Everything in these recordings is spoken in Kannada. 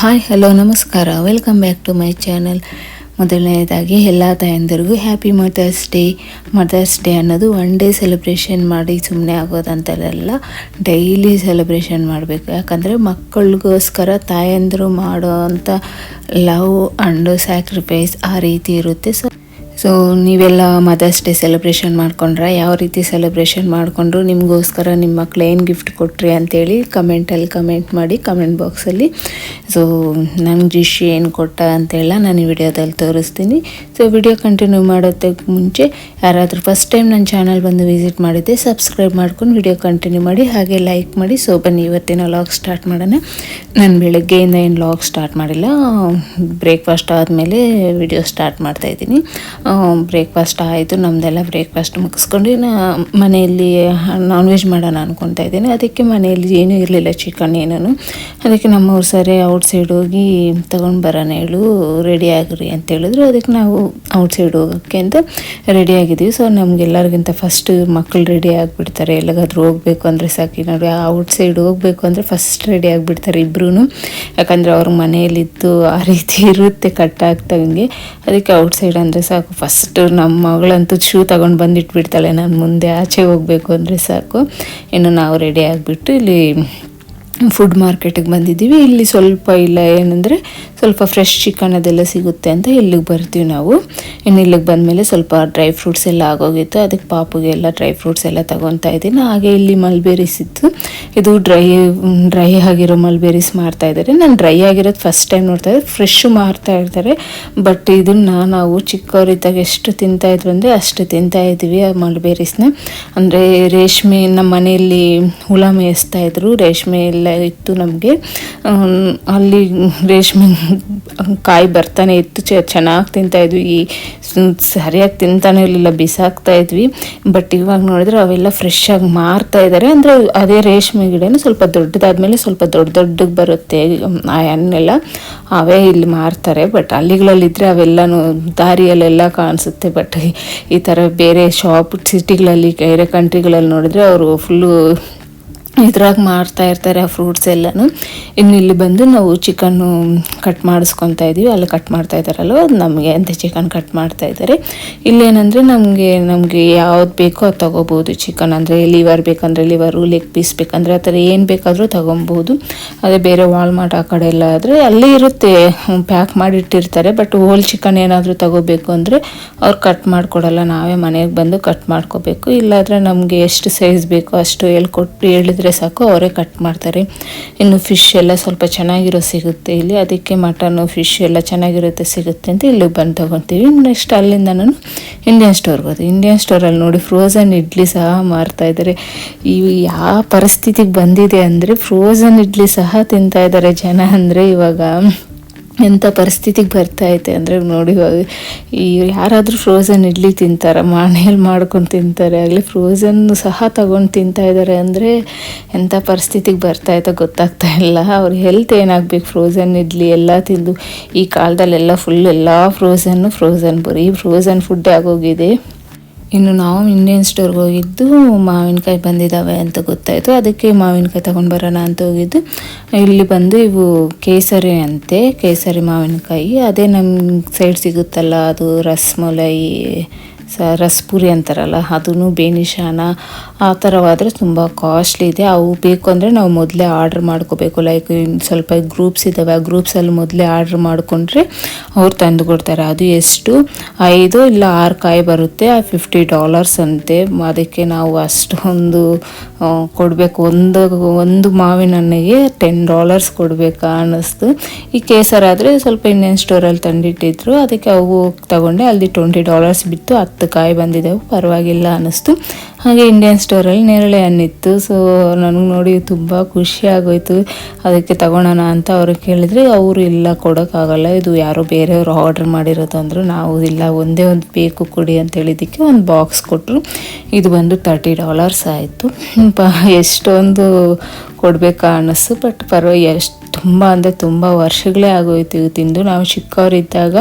ಹಾಯ್ ಹಲೋ ನಮಸ್ಕಾರ. Welcome back to my channel ಮೊದಲನೇದಾಗಿ ಎಲ್ಲ ತಾಯಂದಿರಿಗೂ happy mother's day mother's day ಅನ್ನೋದು ಒನ್ ಡೇ ಸೆಲೆಬ್ರೇಷನ್ ಮಾಡಿ ಸುಮ್ಮನೆ ಆಗೋದಂತಲ್ಲ ಡೈಲಿ ಸೆಲೆಬ್ರೇಷನ್ ಮಾಡಬೇಕು. ಯಾಕಂದರೆ ಮಕ್ಕಳಿಗೋಸ್ಕರ ತಾಯಂದಿರು ಮಾಡೋ ಅಂಥ ಲವ್ ಆ್ಯಂಡ್ ಸ್ಯಾಕ್ರಿಫೈಸ್ ಆ ರೀತಿ ಇರುತ್ತೆ. ಸೊ ಸೊ ನೀವೆಲ್ಲ ಮದರ್ಸ್ ಡೇ ಸೆಲೆಬ್ರೇಷನ್ ಮಾಡ್ಕೊಂಡ್ರೆ ಯಾವ ರೀತಿ ಸೆಲೆಬ್ರೇಷನ್ ಮಾಡಿಕೊಂಡ್ರು? ನಿಮಗೋಸ್ಕರ ನಿಮ್ಮ ಮಕ್ಳು ಏನು ಗಿಫ್ಟ್ ಕೊಟ್ರಿ ಅಂತೇಳಿ ಕಮೆಂಟಲ್ಲಿ ಕಮೆಂಟ್ ಮಾಡಿ ಕಮೆಂಟ್ ಬಾಕ್ಸಲ್ಲಿ ಸೊ ನನಗೆ ಡಿಶ್ ಏನು ಕೊಟ್ಟ ಅಂತೆಲ್ಲ ನಾನು ಈ ವಿಡಿಯೋದಲ್ಲಿ ತೋರಿಸ್ತೀನಿ. ಸೊ ವಿಡಿಯೋ ಕಂಟಿನ್ಯೂ ಮಾಡೋದಕ್ಕೆ ಮುಂಚೆ ಯಾರಾದರೂ ಫಸ್ಟ್ ಟೈಮ್ ನನ್ನ ಚಾನಲ್ ಬಂದು ವಿಸಿಟ್ ಮಾಡಿದ್ದೆ ಸಬ್ಸ್ಕ್ರೈಬ್ ಮಾಡ್ಕೊಂಡು ವಿಡಿಯೋ ಕಂಟಿನ್ಯೂ ಮಾಡಿ ಹಾಗೆ ಲೈಕ್ ಮಾಡಿ. ಸೊ ಬನ್ನಿ, ಇವತ್ತಿನ ಲಾಗ್ ಸ್ಟಾರ್ಟ್ ಮಾಡೋಣ. ನಾನು ಬೆಳಗ್ಗೆಯಿಂದ ಏನು ಲಾಗ್ ಸ್ಟಾರ್ಟ್ ಮಾಡಿಲ್ಲ. ಬ್ರೇಕ್ಫಾಸ್ಟ್ ಆದಮೇಲೆ ವಿಡಿಯೋ ಸ್ಟಾರ್ಟ್ ಮಾಡ್ತಾ ಇದ್ದೀನಿ. ಬ್ರೇಕ್ಫಾಸ್ಟ್ ಆಯಿತು ನಮ್ಮದೆಲ್ಲ ಬ್ರೇಕ್ಫಾಸ್ಟ್ ಮುಗಿಸ್ಕೊಂಡು ನಾ ಮನೆಯಲ್ಲಿ ನಾನ್ ವೆಜ್ ಮಾಡೋಣ ಅಂದ್ಕೊತಾ ಇದ್ದೀನಿ. ಅದಕ್ಕೆ ಮನೆಯಲ್ಲಿ ಏನೂ ಇರಲಿಲ್ಲ ಚಿಕನ್ ಏನೂ ಅದಕ್ಕೆ ನಮ್ಮವ್ರು ಸರಿ ಔಟ್ ಸೈಡ್ ಹೋಗಿ ತೊಗೊಂಡು ಬರೋಣ ಹೇಳು ರೆಡಿ ಆಗಿರಿ ಅಂತ ಹೇಳಿದ್ರು. ಅದಕ್ಕೆ ನಾವು ಔಟ್ ಸೈಡ್ ಹೋಗೋಕ್ಕೆ ಅಂತ ರೆಡಿ ಆಗಿದ್ದೀವಿ. ಸೊ ನಮಗೆಲ್ಲರಿಗಿಂತ ಫಸ್ಟ್ ಮಕ್ಕಳು ರೆಡಿ ಆಗಿಬಿಡ್ತಾರೆ. ಎಲ್ಲಗಾದ್ರೂ ಹೋಗಬೇಕು ಅಂದರೆ ಸಾಕಿ. ನೋಡಿ ಔಟ್ ಸೈಡ್ ಹೋಗಬೇಕು ಅಂದರೆ ಫಸ್ಟ್ ರೆಡಿ ಆಗಿಬಿಡ್ತಾರೆ ಇಬ್ಬರೂ ಯಾಕಂದರೆ ಅವ್ರ ಮನೆಯಲ್ಲಿದ್ದು ಆ ರೀತಿ ಇರುತ್ತೆ, ಕಟ್ ಆಗ್ತಂಗೆ. ಅದಕ್ಕೆ ಔಟ್ ಸೈಡ್ ಅಂದರೆ ಸಾಕು. ಫಸ್ಟ್ ನಮ್ಮ ಮಗಳಂತೂ ಶೂ ತಗೊಂಡು ಬಂದಿಟ್ಬಿಡ್ತಾಳೆ. ನಾನು ಮುಂದೆ ಆಚೆ ಹೋಗಬೇಕು ಅಂದರೆ ಸಾಕು. ಇನ್ನು ನಾವು ರೆಡಿ ಆಗಿಬಿಟ್ಟು ಇಲ್ಲಿ ಫುಡ್ ಮಾರ್ಕೆಟಿಗೆ ಬಂದಿದ್ದೀವಿ. ಇಲ್ಲಿ ಸ್ವಲ್ಪ ಇಲ್ಲ ಏನಂದರೆ ಸ್ವಲ್ಪ ಫ್ರೆಶ್ ಚಿಕನ್ ಅದೆಲ್ಲ ಸಿಗುತ್ತೆ ಅಂತ ಇಲ್ಲಿಗೆ ಬರ್ತೀವಿ ನಾವು. ಇನ್ನು ಇಲ್ಲಿಗೆ ಬಂದಮೇಲೆ ಸ್ವಲ್ಪ ಡ್ರೈ ಫ್ರೂಟ್ಸ್ ಎಲ್ಲ ಆಗೋಗಿತ್ತು. ಅದಕ್ಕೆ ಪಾಪುಗೆ ಎಲ್ಲ ಡ್ರೈ ಫ್ರೂಟ್ಸ್ ಎಲ್ಲ ತಗೊತಾ ಇದ್ದೀನಿ. ಹಾಗೆ ಇಲ್ಲಿ ಮಲ್ಬೆರೀಸ್ ಇತ್ತು. ಇದು ಡ್ರೈ ಡ್ರೈ ಆಗಿರೋ ಮಲ್ಬೆರೀಸ್ ಮಾರ್ತಾ ಇದ್ದಾರೆ. ನಾನು ಡ್ರೈ ಆಗಿರೋದು ಫಸ್ಟ್ ಟೈಮ್ ನೋಡ್ತಾ ಇದ್ದೆ ಫ್ರೆಶ್ಶು ಮಾರ್ತಾ ಇರ್ತಾರೆ. ಬಟ್ ಇದನ್ನು ನಾವು ಚಿಕ್ಕವರಿದ್ದಾಗ ಎಷ್ಟು ತಿಂತಾ ಇದ್ರು ಅಂದರೆ ಅಷ್ಟು ತಿಂತಾ ಇದ್ವಿ ಆ ಮಲ್ಬೇರೀಸ್ನ ಅಂದರೆ ರೇಷ್ಮೆ ನಮ್ಮ ಮನೆಯಲ್ಲಿ ಹುಳ ಮೇಯಿಸ್ತಾ ಇದ್ರು. ರೇಷ್ಮೆ ಎಲ್ಲ ಇತ್ತು ನಮಗೆ. ಅಲ್ಲಿ ರೇಷ್ಮೆ ಕಾಯಿ ಬರ್ತಾನೆ ಇತ್ತು ಚೆನ್ನಾಗಿ ತಿಂತಾ ಇದ್ವಿ. ಈ ಸರಿಯಾಗಿ ತಿಂತಾನೆ ಇರಲಿಲ್ಲ, ಬಿಸಾಕ್ತಾ ಇದ್ವಿ. ಬಟ್ ಇವಾಗ ನೋಡಿದ್ರೆ ಅವೆಲ್ಲ ಫ್ರೆಶ್ ಆಗಿ ಮಾರ್ತಾ ಇದ್ದಾರೆ ಅಂದರೆ ಅದೇ ರೇಷ್ಮೆ ಗಿಡನೂ ಸ್ವಲ್ಪ ದೊಡ್ಡದಾದ್ಮೇಲೆ ಸ್ವಲ್ಪ ದೊಡ್ಡ ದೊಡ್ಡಗೆ ಬರುತ್ತೆ. ಆ ಹಣ್ಣೆಲ್ಲ ಅವೇ ಇಲ್ಲಿ ಮಾರ್ತಾರೆ. ಬಟ್ ಹಳ್ಳಿಗಳಲ್ಲಿದ್ದರೆ ಅವೆಲ್ಲನೂ ದಾರಿಯಲ್ಲೆಲ್ಲ ಕಾಣಿಸುತ್ತೆ. ಬಟ್ ಈ ಥರ ಬೇರೆ ಶಾಪ್ ಸಿಟಿಗಳಲ್ಲಿ ಬೇರೆ ಕಂಟ್ರಿಗಳಲ್ಲಿ ನೋಡಿದ್ರೆ ಅವರು ಫುಲ್ಲು ಇದ್ರಾಗ ಮಾಡ್ತಾ ಇರ್ತಾರೆ ಆ ಫ್ರೂಟ್ಸ್ ಎಲ್ಲಾನು. ಇನ್ನು ಇಲ್ಲಿ ಬಂದು ನಾವು ಚಿಕನ್ನು ಕಟ್ ಮಾಡಿಸ್ಕೊತಾ ಇದ್ದೀವಿ ಅಲ್ಲಿ ಕಟ್ ಮಾಡ್ತಾ ಇದ್ದಾರಲ್ವ? ಅದು ನಮಗೆ ಅಂತ ಚಿಕನ್ ಕಟ್ ಮಾಡ್ತಾ ಇದ್ದಾರೆ. ಇಲ್ಲೇನಂದರೆ ನಮಗೆ ನಮಗೆ ಯಾವ್ದು ಬೇಕೋ ಅದು ತೊಗೋಬೋದು ಚಿಕನ್ ಅಂದರೆ ಲಿವರ್ ಬೇಕಂದರೆ ಲಿವರು ಲೆಗ್ ಪೀಸ್ ಬೇಕಂದರೆ ಆ ಥರ ಏನು ಬೇಕಾದರೂ ತೊಗೊಬೋದು ಅದೇ ಬೇರೆ ವಾಲ್ಮಾರ್ಟ್ ಆ ಕಡೆ ಎಲ್ಲ ಆದರೆ ಅಲ್ಲೇ ಇರುತ್ತೆ. ಪ್ಯಾಕ್ ಮಾಡಿಟ್ಟಿರ್ತಾರೆ ಬಟ್ ಹೋಲ್ ಚಿಕನ್ ಏನಾದರೂ ತಗೋಬೇಕು ಅಂದರೆ ಅವ್ರು ಕಟ್ ಮಾಡಿಕೊಡಲ್ಲ. ನಾವೇ ಮನೆಗೆ ಬಂದು ಕಟ್ ಮಾಡ್ಕೋಬೇಕು. ಇಲ್ಲಾಂದರೆ ನಮಗೆ ಎಷ್ಟು ಸೈಜ್ ಬೇಕೋ ಅಷ್ಟು ಹೇಳ್ಕೊಟ್ಟು ಕೊಟ್ಟು ಹೇಳಿದ್ರೆ ಸಾಕು, ಅವರೇ ಕಟ್ ಮಾಡ್ತಾರೆ. ಇನ್ನು ಫಿಶ್ ಎಲ್ಲ ಸ್ವಲ್ಪ ಚೆನ್ನಾಗಿರೋ ಸಿಗುತ್ತೆ ಇಲ್ಲಿ. ಅದಕ್ಕೆ ಮಟನ್ನು ಫಿಶ್ ಎಲ್ಲ ಚೆನ್ನಾಗಿರುತ್ತೆ, ಸಿಗುತ್ತೆ ಅಂತ ಇಲ್ಲಿಗೆ ಬಂದು ತೊಗೊತೀವಿ ನೆಕ್ಸ್ಟ್ ಅಲ್ಲಿಂದ ನಾನು ಇಂಡಿಯನ್ ಸ್ಟೋರ್ಗೆ ಹೋದೆ. ಇಂಡಿಯನ್ ಸ್ಟೋರಲ್ಲಿ ನೋಡಿ ಫ್ರೋಝನ್ ಇಡ್ಲಿ ಸಹ ಮಾರ್ತಾ ಇದ್ದಾರೆ. ಈ ಯಾವ ಪರಿಸ್ಥಿತಿಗೆ ಬಂದಿದೆ ಅಂದರೆ ಫ್ರೋಝನ್ ಇಡ್ಲಿ ಸಹ ತಿಂತಾ ಇದ್ದಾರೆ ಜನ. ಅಂದರೆ ಇವಾಗ ಎಂಥ ಪರಿಸ್ಥಿತಿಗೆ ಬರ್ತಾ ಐತೆ ಅಂದರೆ ನೋಡಿ ಈ ಯಾರಾದರೂ ಫ್ರೋಝನ್ ಇಡ್ಲಿ ತಿಂತಾರೆ ಮನೇಲಿ ಮಾಡ್ಕೊಂಡು ತಿಂತಾರೆ ಆಗಲಿ ಫ್ರೋಝನ್ ಸಹ ತಗೊಂಡು ತಿಂತಾ ಇದ್ದಾರೆ ಅಂದರೆ ಎಂಥ ಪರಿಸ್ಥಿತಿಗೆ ಬರ್ತಾ ಐತೆ ಗೊತ್ತಾಗ್ತಾ ಇಲ್ಲ. ಅವ್ರ ಹೆಲ್ತ್ ಏನಾಗಬೇಕು? ಫ್ರೋಝನ್ ಇಡ್ಲಿ ಎಲ್ಲ ತಿಂದು, ಈ ಕಾಲದಲ್ಲೆಲ್ಲ ಫುಲ್ ಎಲ್ಲ ಫ್ರೋಝನ್ನು ಫ್ರೋಝನ್ ಬರೀ ಫ್ರೋಝನ್ ಫುಡ್ಡೇ ಆಗೋಗಿದೆ ಇನ್ನು ನಾವು ಇಂಡಿಯನ್ ಸ್ಟೋರ್ಗೆ ಹೋಗಿದ್ದು ಮಾವಿನಕಾಯಿ ಬಂದಿದ್ದಾವೆ ಅಂತ ಗೊತ್ತಾಯಿತು. ಅದಕ್ಕೆ ಮಾವಿನಕಾಯಿ ತಗೊಂಡು ಬರೋಣ ಅಂತ ಹೋಗಿದ್ದು. ಇಲ್ಲಿ ಬಂದು ಇವು ಕೇಸರಿ ಅಂತೆ, ಕೇಸರಿ ಮಾವಿನಕಾಯಿ. ಅದೇ ನಮ್ಮ ಸೈಡ್ ಸಿಗುತ್ತಲ್ಲ, ಅದು ರಸ್ಮಲೈ ಸ ರಸ್ಪುರಿ ಅಂತಾರಲ್ಲ ಅದೂ ಬೇನಿಶಾನ ಆ ಥರವಾದರೆ ತುಂಬ ಕಾಸ್ಟ್ಲಿ ಇದೆ. ಅವು ಬೇಕು ಅಂದರೆ ನಾವು ಮೊದಲೇ ಆರ್ಡ್ರ್ ಮಾಡ್ಕೋಬೇಕು. ಲೈಕ್ ಸ್ವಲ್ಪ ಗ್ರೂಪ್ಸ್ ಇದ್ದಾವೆ ಆ ಗ್ರೂಪ್ಸಲ್ಲಿ ಮೊದಲೇ ಆರ್ಡ್ರ್ ಮಾಡಿಕೊಂಡ್ರೆ ಅವ್ರು ತಂದು ಕೊಡ್ತಾರೆ. ಅದು ಎಷ್ಟು? ಐದು ಇಲ್ಲ ಆರು ಕಾಯಿ ಬರುತ್ತೆ. ಆ ಫಿಫ್ಟಿ ಡಾಲರ್ಸ್ ಅಂತೆ. ಅದಕ್ಕೆ ನಾವು ಅಷ್ಟೊಂದು ಕೊಡಬೇಕು. ಒಂದು ಒಂದು ಮಾವಿನ ಹಣ್ಣಿಗೆ ಟೆನ್ ಡಾಲರ್ಸ್ ಕೊಡಬೇಕಾ ಅನ್ನಿಸ್ತು. ಈ ಕೇಸರಾದರೆ ಸ್ವಲ್ಪ ಇಂಡಿಯನ್ ಸ್ಟೋರಲ್ಲಿ ತಂದಿಟ್ಟಿದ್ರು. ಅದಕ್ಕೆ ಅವು ತಗೊಂಡೆ. ಅಲ್ಲಿ ಟ್ವೆಂಟಿ ಡಾಲರ್ಸ್ ಬಿತ್ತು. ಹತ್ತು ಕಾಯಿ ಬಂದಿದ್ದೆವು ಪರವಾಗಿಲ್ಲ ಅನ್ನಿಸ್ತು. ಹಾಗೆ ಇಂಡಿಯನ್ ಸ್ಟೋರಲ್ಲಿ ನೇರಳೆ ಹಣ್ಣಿತ್ತು. ಸೊ ನನಗೆ ನೋಡಿ ತುಂಬ ಖುಷಿ ಆಗೋಯ್ತು. ಅದಕ್ಕೆ ತಗೊಳೋಣ ಅಂತ ಅವರು ಕೇಳಿದರೆ, ಅವರು ಇಲ್ಲ, ಕೊಡೋಕ್ಕಾಗಲ್ಲ. ಇದು ಯಾರೋ ಬೇರೆಯವರು ಆರ್ಡ್ರ್ ಮಾಡಿರೋದು ಅಂದರು ನಾವು ಇಲ್ಲ, ಒಂದೇ ಒಂದು ಬೇಕು ಕೊಡಿ ಅಂತ ಹೇಳಿದ್ದಕ್ಕೆ ಒಂದು ಬಾಕ್ಸ್ ಕೊಟ್ಟರು ಇದು ಬಂದು ತರ್ಟಿ ಡಾಲರ್ಸ್ ಆಯಿತು. ಪ, ಎಷ್ಟೊಂದು ಕೊಡಬೇಕಾ ಅನ್ನಿಸ್ತು. ಬಟ್ ಪರವಾಗಿ ಎಷ್ಟು ತುಂಬ ಅಂದರೆ ತುಂಬ ವರ್ಷಗಳೇ ಆಗೋಯ್ತು. ತಿಂದು ನಾವು ಚಿಕ್ಕವರಿದ್ದಾಗ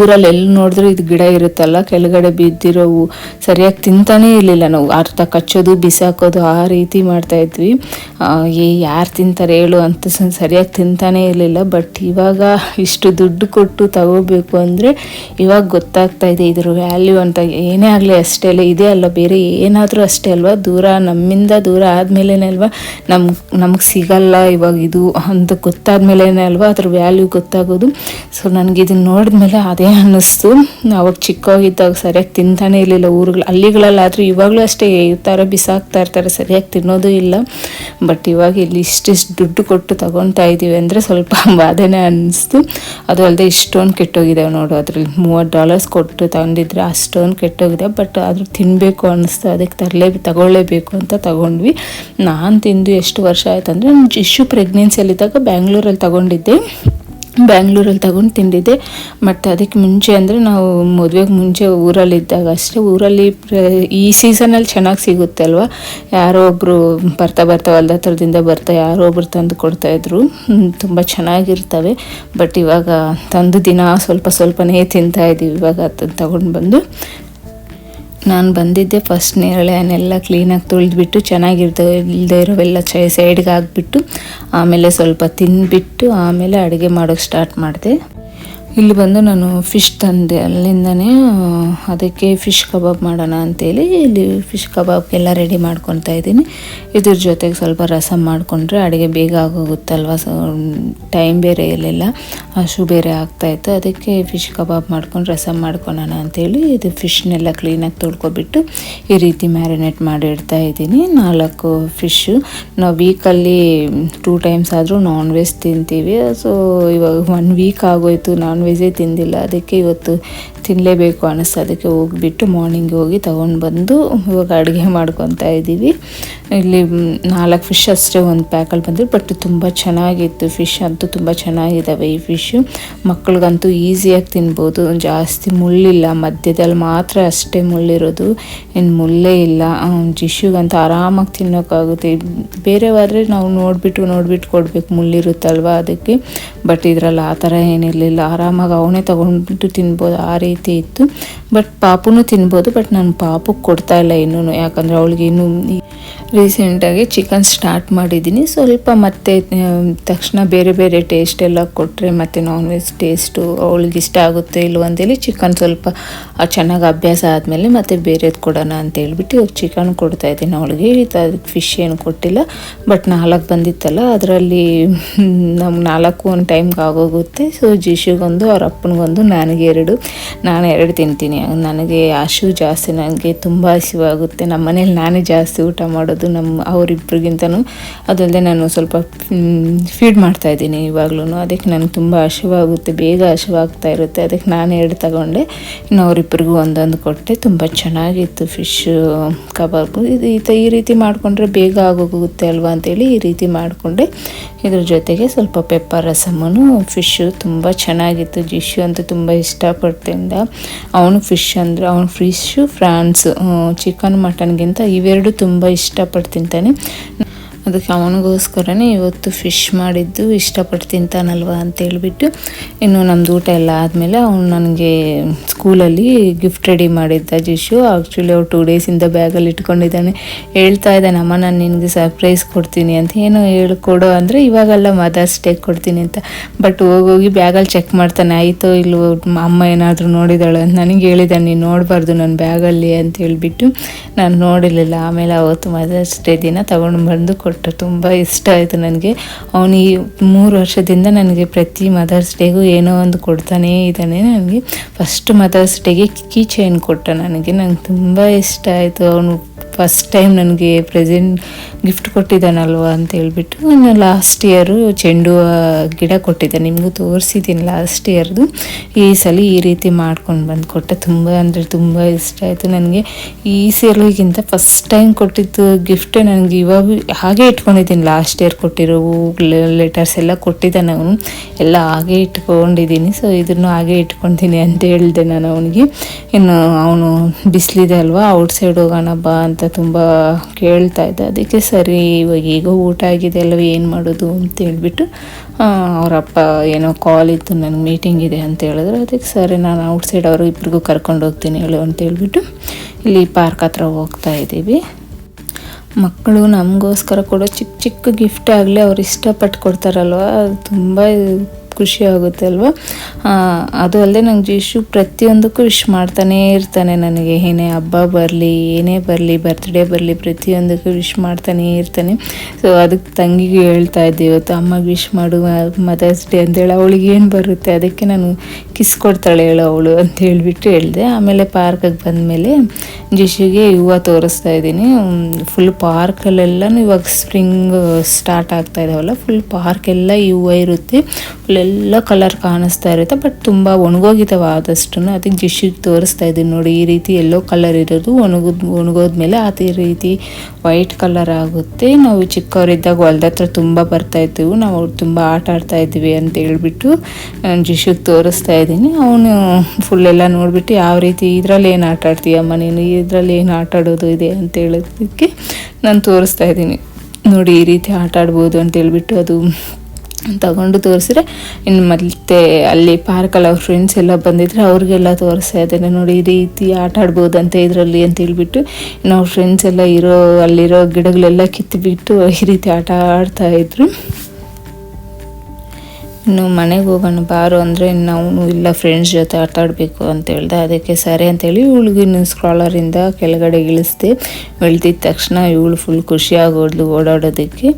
ಊರಲ್ಲಿ ಎಲ್ಲಿ ನೋಡಿದ್ರು ಇದು ಗಿಡ ಇರುತ್ತಲ್ಲ, ಕೆಳಗಡೆ ಬಿದ್ದಿರೋವು ಸರಿಯಾಗಿ ತಿಂತಾನೇ ಇರಲಿಲ್ಲ ನಾವು. ಅರ್ಥ ಕಚ್ಚೋದು, ಬಿಸಾಕೋದು ಆ ರೀತಿ ಮಾಡ್ತಾ ಇದ್ವಿ. ಯಾರು ತಿಂತಾರೆ ಹೇಳು ಅಂತ ಸರಿಯಾಗಿ ತಿಂತಾನೇ ಇರಲಿಲ್ಲ. ಬಟ್ ಇವಾಗ ಇಷ್ಟು ದುಡ್ಡು ಕೊಟ್ಟು ತಗೋಬೇಕು ಅಂದರೆ ಇವಾಗ ಗೊತ್ತಾಗ್ತಾ ಇದೆ ಇದ್ರ ವ್ಯಾಲ್ಯೂ ಅಂತ. ಏನೇ ಆಗಲಿ ಅಷ್ಟೇ ಅಲ್ಲ, ಇದೇ ಅಲ್ಲ, ಬೇರೆ ಏನಾದರೂ ಅಷ್ಟೇ ಅಲ್ವಾ? ದೂರ, ನಮ್ಮಿಂದ ದೂರ ಆದಮೇಲೆ ಅಲ್ವಾ? ನಮ್ಗೆ ನಮಗೆ ಸಿಗಲ್ಲ ಇವಾಗ ಇದು ಅಂತ ಗೊತ್ತಾದ್ಮೇಲೆ ಅಲ್ವಾ? ಅದ್ರ ವ್ಯಾಲ್ಯೂ ಗೊತ್ತಾಗೋದು. ಸೊ, ನನಗೆ ಇದನ್ನ ನೋಡಿದ್ಮೇಲೆ ಅದೇ ಅನ್ನಿಸ್ತು. ಅವಾಗ ಚಿಕ್ಕವಾಗಿದ್ದಾಗ ಸರಿಯಾಗಿ ತಿಂತಾನೆ ಇರಲಿಲ್ಲ ಊರುಗಳು. ಹಳ್ಳಿಗಳಲ್ಲಾದರೂ ಇವಾಗಲೂ ಅಷ್ಟೇ ಈ ಬಿಸಾಕ್ತಾ ಇರ್ತಾರೆ ಸರಿಯಾಗಿ ತಿನ್ನೋದು ಇಲ್ಲ. ಬಟ್ ಇವಾಗ ಇಲ್ಲಿ ಇಷ್ಟಿಷ್ಟು ದುಡ್ಡು ಕೊಟ್ಟು ತಗೊತಾ ಇದ್ದೀವಿ ಅಂದರೆ ಸ್ವಲ್ಪ ಬಾಧೆನೇ ಅನ್ನಿಸ್ತು. ಅದು ಅಲ್ಲದೆ ಇಷ್ಟೊಂದು ಕೆಟ್ಟೋಗಿದೆ ನೋಡು ಅದ್ರಲ್ಲಿ. ಮೂವತ್ತು ಡಾಲರ್ಸ್ ಕೊಟ್ಟು ತಗೊಂಡಿದ್ರೆ ಅಷ್ಟೊಂದು ಕೆಟ್ಟೋಗಿದೆ. ಬಟ್ ಆದರೂ ತಿನ್ನಬೇಕು ಅನ್ನಿಸ್ತು. ಅದಕ್ಕೆ ತರಲೇ, ತಗೊಳ್ಳೇಬೇಕು ಅಂತ ತಗೊಂಡ್ವಿ. ನಾನು ತಿಂದು ಎಷ್ಟು ವರ್ಷ ಆಯ್ತು ಅಂದರೆ ನಾನು ಇಶ್ಯೂ ಪ್ರೆಗ್ನೆನ್ಸಿಯಲ್ಲಿದ್ದಾಗ ಬ್ಯಾಂಗ್ಳೂರಲ್ಲಿ ತಗೊಂಡಿದ್ದೆ. ಬ್ಯಾಂಗ್ಳೂರಲ್ಲಿ ತಗೊಂಡು ತಿಂದಿದ್ದೆ. ಮತ್ತು ಅದಕ್ಕೆ ಮುಂಚೆ ಅಂದರೆ ನಾವು ಮದುವೆಗೆ ಮುಂಚೆ ಊರಲ್ಲಿದ್ದಾಗ ಅಷ್ಟೇ, ಊರಲ್ಲಿ ಈ ಸೀಸನಲ್ಲಿ ಚೆನ್ನಾಗಿ ಸಿಗುತ್ತೆ ಅಲ್ವಾ? ಯಾರೋ ಒಬ್ಬರು ಬರ್ತಾ ಬರ್ತಾ ಹೊಲ್ದ ಹತ್ರದಿಂದ ಬರ್ತಾ ಯಾರೋ ಒಬ್ರು ತಂದು ಕೊಡ್ತಾಯಿದ್ರು ತುಂಬ ಚೆನ್ನಾಗಿರ್ತವೆ. ಬಟ್ ಇವಾಗ ತಂದು ದಿನ ಸ್ವಲ್ಪ ಸ್ವಲ್ಪನೇ ತಿಂತಾ ಇದ್ದೀವಿ. ಇವಾಗ ಅದನ್ನು ತಗೊಂಡು ಬಂದು ನಾನು ಬಂದಿದ್ದೆ ಫಸ್ಟ್ ನೇರಳೆ ಹಣ್ಣೆಲ್ಲ ಕ್ಲೀನಾಗಿ ತೊಳೆದ್ಬಿಟ್ಟು ಚೆನ್ನಾಗಿರ್ತವೆ ಇಲ್ಲದೆ ಇರೋವೆಲ್ಲ ಚ ಸೈಡ್ಗೆ ಹಾಕ್ಬಿಟ್ಟು ಆಮೇಲೆ ಸ್ವಲ್ಪ ತಿಂದ್ಬಿಟ್ಟು ಆಮೇಲೆ ಅಡುಗೆ ಮಾಡೋಕ್ಕೆ ಸ್ಟಾರ್ಟ್ ಮಾಡಿದೆ. ಇಲ್ಲಿ ಬಂದು ನಾನು ಫಿಶ್ ತಂದೆ, ಅಲ್ಲಿಂದನೇ ಅದಕ್ಕೆ ಫಿಶ್ ಕಬಾಬ್ ಮಾಡೋಣ ಅಂತೇಳಿ ಇಲ್ಲಿ ಫಿಶ್ ಕಬಾಬ್ಗೆಲ್ಲ ರೆಡಿ ಮಾಡ್ಕೊತಾ ಇದ್ದೀನಿ. ಇದ್ರ ಜೊತೆಗೆ ಸ್ವಲ್ಪ ರಸಮ್ ಮಾಡಿಕೊಂಡ್ರೆ ಅಡುಗೆ ಬೇಗ ಆಗೋಗುತ್ತಲ್ವ ಸೊ ಟೈಮ್ ಬೇರೆ ಇರಲಿಲ್ಲ. ಹಸು ಬೇರೆ ಆಗ್ತಾಯಿತ್ತು ಅದಕ್ಕೆ ಫಿಶ್ ಕಬಾಬ್ ಮಾಡ್ಕೊಂಡು ರಸಮ್ ಮಾಡ್ಕೊಳೋಣ ಅಂಥೇಳಿ ಇದು ಫಿಶ್ನೆಲ್ಲ ಕ್ಲೀನಾಗಿ ತೊಳ್ಕೊಬಿಟ್ಟು ಈ ರೀತಿ ಮ್ಯಾರಿನೇಟ್ ಮಾಡಿ ಇಡ್ತಾ ಇದ್ದೀನಿ. ನಾಲ್ಕು ಫಿಶ್ಶು ನಾವು ವೀಕಲ್ಲಿ ಟೂ ಟೈಮ್ಸ್ ಆದರೂ ನಾನ್ ವೆಜ್ ತಿಂತೀವಿ. ಸೊ ಇವಾಗ ಒನ್ ವೀಕ್ ಆಗೋಯ್ತು ನಾನ್ ವೆಜ್ಜೇ ತಿಂದಿಲ್ಲ. ಅದಕ್ಕೆ ಇವತ್ತು ತಿನ್ನಲೇಬೇಕು ಅನ್ನಿಸ್ತು. ಅದಕ್ಕೆ ಹೋಗ್ಬಿಟ್ಟು ಮಾರ್ನಿಂಗ್ ಹೋಗಿ ತೊಗೊಂಡು ಬಂದು ಇವಾಗ ಅಡುಗೆ ಮಾಡ್ಕೊತಾ ಇದ್ದೀವಿ. ಇಲ್ಲಿ ನಾಲ್ಕು ಫಿಶ್ ಅಷ್ಟೇ ಒಂದು ಪ್ಯಾಕಲ್ಲಿ ಬಂದರು ಬಟ್ ತುಂಬ ಚೆನ್ನಾಗಿತ್ತು ಫಿಶ್ ಅಂತೂ ತುಂಬ ಚೆನ್ನಾಗಿದ್ದಾವೆ ಈ ಫಿಶ್ಶು ಮಕ್ಕಳಿಗಂತೂ ಈಸಿಯಾಗಿ ತಿನ್ಬೋದು. ಜಾಸ್ತಿ ಮುಳ್ಳಿಲ್ಲ, ಮಧ್ಯದಲ್ಲಿ ಮಾತ್ರ ಅಷ್ಟೇ ಮುಳ್ಳಿರೋದು. ಇನ್ನು ಮುಳ್ಳೇ ಇಲ್ಲ. ಜಿಶುಗಂತೂ ಆರಾಮಾಗಿ ತಿನ್ನೋಕ್ಕಾಗುತ್ತೆ. ಬೇರೆವಾದರೆ ನಾವು ನೋಡಿಬಿಟ್ಟು ನೋಡಿಬಿಟ್ಟು ಕೊಡಬೇಕು. ಮುಳ್ಳಿರುತ್ತಲ್ವ ಅದಕ್ಕೆ. ಬಟ್ ಇದರಲ್ಲಿ ಆ ಥರ ಏನಿರಲಿಲ್ಲ. ಆರಾಮಾಗಿ ಅವನೇ ತೊಗೊಂಡ್ಬಿಟ್ಟು ತಿನ್ಬೋದು, ಆ ರೀತಿ ಇತ್ತು. ಬಟ್ ಪಾಪುನು ತಿನ್ಬೋದು ಬಟ್ ನಾನು ಪಾಪಕ್ಕೆ ಕೊಡ್ತಾ ಇಲ್ಲ ಇನ್ನೂ ಯಾಕಂದರೆ ಅವಳಿಗೆ ಇನ್ನೂ ರೀಸೆಂಟಾಗಿ ಚಿಕನ್ ಸ್ಟಾರ್ಟ್ ಮಾಡಿದ್ದೀನಿ. ಸ್ವಲ್ಪ ಮತ್ತೆ ತಕ್ಷಣ ಬೇರೆ ಬೇರೆ ಟೇಸ್ಟ್ ಎಲ್ಲ ಕೊಟ್ಟರೆ ಮತ್ತು ನಾನ್ ವೆಜ್ ಟೇಸ್ಟು ಅವಳಿಗೆ ಇಷ್ಟ ಆಗುತ್ತೆ ಇಲ್ವಂತೇಳಿ ಚಿಕನ್ ಸ್ವಲ್ಪ ಚೆನ್ನಾಗಿ ಅಭ್ಯಾಸ ಆದಮೇಲೆ ಮತ್ತೆ ಬೇರೆದು ಕೊಡೋಣ ಅಂತ ಹೇಳ್ಬಿಟ್ಟು ಇವಾಗ ಚಿಕನ್ ಕೊಡ್ತಾ ಇದ್ದೀನಿ. ಅವಳಿಗೆ ಅದಕ್ಕೆ ಫಿಶ್ ಏನು ಕೊಟ್ಟಿಲ್ಲ. ಬಟ್ ನಾಲ್ಕು ಬಂದಿತ್ತಲ್ಲ, ಅದರಲ್ಲಿ ನಮ್ಗೆ ನಾಲ್ಕು ಒಂದು ಟೈಮ್ಗೆ ಆಗೋಗುತ್ತೆ. ಸೊ ಜಿಶುಗೊಂದು ಅವ್ರ ಅಪ್ಪನಿಗೊಂದು ನನಗೆ ಎರಡು. ನಾನು ಎರಡು ತಿಂತೀನಿ. ನನಗೆ ಹಸು ಜಾಸ್ತಿ ನನಗೆ ತುಂಬ ಹಸಿವಾಗುತ್ತೆ. ನಮ್ಮ ಮನೇಲಿ ನಾನೇ ಜಾಸ್ತಿ ಊಟ ಮಾಡೋದು ನಮ್ಮ ಅವರಿಬ್ಬರಿಗಿಂತನೂ ಅದಲ್ಲದೆ ನಾನು ಸ್ವಲ್ಪ ಫೀಡ್ ಮಾಡ್ತಾ ಇದ್ದೀನಿ ಇವಾಗ್ಲೂ ಅದಕ್ಕೆ ನನಗೆ ತುಂಬ ಹಸಿವಾಗುತ್ತೆ. ಬೇಗ ಹಸಿವಾಗ್ತಾ ಇರುತ್ತೆ. ಅದಕ್ಕೆ ನಾನು ಎರಡು ತಗೊಂಡೆ. ಇನ್ನು ಅವರಿಬ್ಬರಿಗೂ ಒಂದೊಂದು ಕೊಟ್ಟೆ. ತುಂಬ ಚೆನ್ನಾಗಿತ್ತು ಫಿಶ್ ಕಬಾಬು. ಇದು ಈ ರೀತಿ ಮಾಡಿಕೊಂಡ್ರೆ ಬೇಗ ಆಗೋಗುತ್ತೆ ಅಲ್ವಾ ಅಂತೇಳಿ ಈ ರೀತಿ ಮಾಡಿಕೊಂಡೆ. ಇದ್ರ ಜೊತೆಗೆ ಸ್ವಲ್ಪ ಪೆಪ್ಪರ್ ರಸಮನು ಫಿಶ್ಶು ತುಂಬ ಚೆನ್ನಾಗಿತ್ತು. ಜಿಶು ಅಂತೂ ತುಂಬ ಇಷ್ಟಪಡ್ತಿಂದ ಅವನು ಫಿಶ್ ಅಂದರೆ, ಅವನು ಫಿಶ್ಶು ಫ್ರಾನ್ಸ್ ಚಿಕನ್ ಮಟನ್ಗಿಂತ ಇವೆರಡು ತುಂಬ ಇಷ್ಟಪಟ್ಟು ತಿಂತಾನೆ ಅದಕ್ಕೆ ಅವನಿಗೋಸ್ಕರನೇ ಇವತ್ತು ಫಿಶ್ ಮಾಡಿದ್ದು, ಇಷ್ಟಪಟ್ಟು ತಿಂತಾನಲ್ವ ಅಂತ ಹೇಳ್ಬಿಟ್ಟು, ಇನ್ನು ನಮ್ಮದು ಊಟ ಎಲ್ಲ ಆದಮೇಲೆ ಅವನು ನನಗೆ ಸ್ಕೂಲಲ್ಲಿ ಗಿಫ್ಟ್ ರೆಡಿ ಮಾಡಿದ್ದ ಜಿಶು. ಆ್ಯಕ್ಚುಲಿ ಅವ್ರು ಟೂ ಡೇಸಿಂದ ಬ್ಯಾಗಲ್ಲಿ ಇಟ್ಕೊಂಡಿದ್ದಾನೆ. ಹೇಳ್ತಾ ಇದ್ದಾನೆ, ಅಮ್ಮ, ನಾನು ನಿನಗೆ ಸರ್ಪ್ರೈಸ್ ಕೊಡ್ತೀನಿ ಅಂತ. ಏನೋ ಹೇಳ್ಕೊಡು ಅಂದರೆ ಇವಾಗೆಲ್ಲ ಮದರ್ಸ್ ಡೇ ಕೊಡ್ತೀನಿ ಅಂತ. ಬಟ್ ಹೋಗೋಗಿ ಬ್ಯಾಗಲ್ಲಿ ಚೆಕ್ ಮಾಡ್ತಾನೆ, ಆಯಿತೋ ಇಲ್ವೋ ಅಮ್ಮ ಏನಾದರೂ ನೋಡಿದಾಳೆ? ಅಂತ ನನಗೆ ಹೇಳಿದ್ದಾನೆ ನೀನು ನೋಡಬಾರ್ದು ನನ್ನ ಬ್ಯಾಗಲ್ಲಿ ಅಂತ ಹೇಳಿಬಿಟ್ಟು, ನಾನು ನೋಡಿರಲಿಲ್ಲ. ಆಮೇಲೆ ಅವತ್ತು ಮದರ್ಸ್ ಡೇ ದಿನ ತಗೊಂಡು ಬಂದು ಕೊಟ್ಟು ತುಂಬ ಇಷ್ಟ ಆಯಿತು ನನಗೆ. ಅವನು ಈ ಮೂರು ವರ್ಷದಿಂದ ನನಗೆ ಪ್ರತಿ ಮದರ್ಸ್ ಡೇಗೂ ಏನೋ ಒಂದು ಕೊಡ್ತಾನೇ ಇದ್ದಾನೆ ನನಗೆ. ಫಸ್ಟ್ ಮದರ್ಸ್ ಡೇಗೆ ಕಿ ಚೈನ್ ಕೊಟ್ಟ ನನಗೆ. ನಂಗೆ ತುಂಬ ಇಷ್ಟ ಆಯಿತು. ಅವನು ಫಸ್ಟ್ ಟೈಮ್ ನನಗೆ ಪ್ರೆಸೆಂಟ್ ಗಿಫ್ಟ್ ಕೊಟ್ಟಿದ್ದಾನಲ್ವ ಅಂತ ಹೇಳ್ಬಿಟ್ಟು ನಾನು ಲಾಸ್ಟ್ ಇಯರು ಚೆಂಡು ಗಿಡ ಕೊಟ್ಟಿದ್ದೆ. ನಿಮಗೂ ತೋರಿಸಿದ್ದೀನಿ ಲಾಸ್ಟ್ ಇಯರ್ದು ಈ ಸಲ ಈ ರೀತಿ ಮಾಡ್ಕೊಂಡು ಬಂದು ಕೊಟ್ಟೆ. ತುಂಬ ಅಂದರೆ ತುಂಬ ಇಷ್ಟ ಆಯಿತು ನನಗೆ. ಈ ಸಲಗಿಂತ ಫಸ್ಟ್ ಟೈಮ್ ಕೊಟ್ಟಿದ್ದು ಗಿಫ್ಟೇ ನನಗೆ ಇವಾಗ ಹಾಗೆ ಇಟ್ಕೊಂಡಿದ್ದೀನಿ. ಲಾಸ್ಟ್ ಇಯರ್ ಕೊಟ್ಟಿರೋ ಲೆಟರ್ಸ್ ಎಲ್ಲ ಕೊಟ್ಟಿದ್ದಾನೆ ಅವನು ಎಲ್ಲ ಹಾಗೆ ಇಟ್ಕೊಂಡಿದ್ದೀನಿ. ಸೊ ಇದನ್ನು ಹಾಗೆ ಇಟ್ಕೊತೀನಿ ಅಂತ ಹೇಳಿದೆ ನಾನು ಅವನಿಗೆ. ಇನ್ನು ಅವನು ಬಿಸಿಲಿದೆ ಅಲ್ವಾ ಔಟ್ ಸೈಡ್ ಹೋಗೋಣ ಬಾ ಅಂತ ತುಂಬ ಕೇಳ್ತಾ ಇದ್ದೆ. ಅದಕ್ಕೆ ಸರಿ, ಇವಾಗ ಈಗ ಊಟ ಆಗಿದೆ ಅಲ್ವ, ಏನು ಮಾಡೋದು ಅಂತ ಹೇಳ್ಬಿಟ್ಟು ಅವರಪ್ಪ ಏನೋ ಕಾಲ್ ಇತ್ತು, ನನಗೆ ಮೀಟಿಂಗ್ ಇದೆ ಅಂತ ಹೇಳಿದ್ರು. ಅದಕ್ಕೆ ಸರಿ, ನಾನು ಔಟ್ಸೈಡ್ ಅವರು ಇಬ್ರಿಗೂ ಕರ್ಕೊಂಡು ಹೋಗ್ತೀನಿ ಹೇಳು ಅಂತ ಹೇಳ್ಬಿಟ್ಟು, ಇಲ್ಲಿ ಪಾರ್ಕ್ ಹತ್ರ ಹೋಗ್ತಾ ಇದ್ದೀವಿ. ಮಕ್ಕಳು ನಮಗೋಸ್ಕರ ಕೊಡೋ ಚಿಕ್ಕ ಚಿಕ್ಕ ಗಿಫ್ಟ್ ಆಗಲಿ ಅವ್ರು ಇಷ್ಟಪಟ್ಟು ಕೊಡ್ತಾರಲ್ವ ಅದು ತುಂಬ ಖುಷಿ ಆಗುತ್ತೆ ಅಲ್ವಾ? ಅದು ಅಲ್ಲದೆ ನಂಗೆ ಜೀಶು ಪ್ರತಿಯೊಂದಕ್ಕೂ ವಿಶ್ ಮಾಡ್ತಾನೇ ಇರ್ತಾನೆ ನನಗೆ. ಏನೇ ಹಬ್ಬ ಬರಲಿ, ಏನೇ ಬರಲಿ ಬರ್ತ್ಡೇ ಬರಲಿ, ಪ್ರತಿಯೊಂದಕ್ಕೂ ವಿಶ್ ಮಾಡ್ತಾನೇ ಇರ್ತಾನೆ. ಸೊ ಅದಕ್ಕೆ ತಂಗಿಗೆ ಹೇಳ್ತಾ ಇದ್ದೆ, ಇವತ್ತು ಅಮ್ಮಗೆ ವಿಶ್ ಮಾಡು ಮದರ್ಸ್ ಡೇ ಅಂತೇಳಿ ಅವಳಿಗೆ ಏನು ಬರುತ್ತೆ? ಅದಕ್ಕೆ ನಾನು ಕಿಸ್ ಕೊಡ್ತಾಳೆ ಹೇಳು ಅವಳು ಅಂತ ಹೇಳಿಬಿಟ್ಟು ಹೇಳಿದೆ. ಆಮೇಲೆ ಪಾರ್ಕಿಗೆ ಬಂದಮೇಲೆ ಜಿಶುಗೆ ಹೂವು ತೋರಿಸ್ತಾ ಇದ್ದೀನಿ. ಫುಲ್ ಪಾರ್ಕಲ್ಲೆಲ್ಲನೂ ಇವಾಗ ಸ್ಪ್ರಿಂಗ್ ಸ್ಟಾರ್ಟ್ ಆಗ್ತಾ ಇದಾವಲ್ಲ ಫುಲ್ ಪಾರ್ಕೆಲ್ಲ ಹೂವು ಇರುತ್ತೆ. ಫುಲ್ ಎಲ್ಲ ಕಲರ್ ಕಾಣಿಸ್ತಾ ಇರುತ್ತೆ ಬಟ್ ತುಂಬ ಒಣಗೋಗಿದ್ದಾವೆ ಆದಷ್ಟು ಅದಕ್ಕೆ ಜಿಶಿಗೆ ತೋರಿಸ್ತಾ ಇದ್ದೀನಿ ನೋಡಿ, ಈ ರೀತಿ ಎಲ್ಲೋ ಕಲರ್ ಇರೋದು ಒಣಗೋದ್ ಒಣಗೋದ್ಮೇಲೆ ಅದೇ ರೀತಿ ವೈಟ್ ಕಲರ್ ಆಗುತ್ತೆ. ನಾವು ಚಿಕ್ಕವರಿದ್ದಾಗ ಹೊಲ್ದ ಹತ್ರ ತುಂಬ ಬರ್ತಾ ಇದ್ದೀವಿ, ನಾವು ತುಂಬ ಆಟ ಆಡ್ತಾ ಇದ್ವಿ ಅಂತ ಹೇಳ್ಬಿಟ್ಟು ಜಿಶಿಗೆ ತೋರಿಸ್ತಾ ಇದ್ದೀನಿ. ಅವನು ಫುಲ್ ಎಲ್ಲ ನೋಡಿಬಿಟ್ಟು, ಯಾವ ರೀತಿ ಇದರಲ್ಲಿ ಏನು ಆಟ ಆಡ್ತೀಯಮ್ಮ ನೀನು? ಇದರಲ್ಲಿ ಏನು ಆಟ ಆಡೋದು ಇದೆ? ಅಂತ ಹೇಳೋದಕ್ಕೆ ನಾನು ತೋರಿಸ್ತಾ ಇದ್ದೀನಿ. ನೋಡಿ, ಈ ರೀತಿ ಆಟ ಆಡ್ಬೋದು ಅಂತ ಹೇಳ್ಬಿಟ್ಟು ಅದು ತಗೊಂಡು ತೋರಿಸಿದ್ರೆ, ಇನ್ನು ಮತ್ತೆ ಅಲ್ಲಿ ಪಾರ್ಕಲ್ಲಿ ಅವ್ರ ಫ್ರೆಂಡ್ಸ್ ಎಲ್ಲ ಬಂದಿದ್ರೆ ಅವ್ರಿಗೆಲ್ಲ ತೋರಿಸ್ತಾ ಇದ್ದೇನೆ ನೋಡಿ ಈ ರೀತಿ ಆಟ ಆಡ್ಬೋದಂತೆ ಇದರಲ್ಲಿ ಅಂತ ಹೇಳ್ಬಿಟ್ಟು, ಇನ್ನು ಅವ್ರ ಫ್ರೆಂಡ್ಸ್ ಎಲ್ಲ ಇರೋ, ಅಲ್ಲಿರೋ ಗಿಡಗಳೆಲ್ಲ ಕಿತ್ತುಬಿಟ್ಟು ಈ ರೀತಿ ಆಟ ಆಡ್ತಾ ಇದ್ರು. ಇನ್ನು ಮನೆಗೆ ಹೋಗೋಣ, ಬಾರು ಅಂದರೆ ನಾವು ಇಲ್ಲ ಫ್ರೆಂಡ್ಸ್ ಜೊತೆ ಆಟ ಆಡಬೇಕು ಅಂತ ಹೇಳ್ದೆ. ಅದಕ್ಕೆ ಸರಿ ಅಂತೇಳಿ ಇವಳಿಗೆ ಇನ್ನು ಸ್ಕ್ರಾಲರಿಂದ ಕೆಳಗಡೆ ಇಳಿಸ್ದೆ. ಇಳ್ದಿದ್ದ ತಕ್ಷಣ ಇವಳು ಫುಲ್ ಖುಷಿಯಾಗೋದ್ಲು ಓಡಾಡೋದಕ್ಕೆ.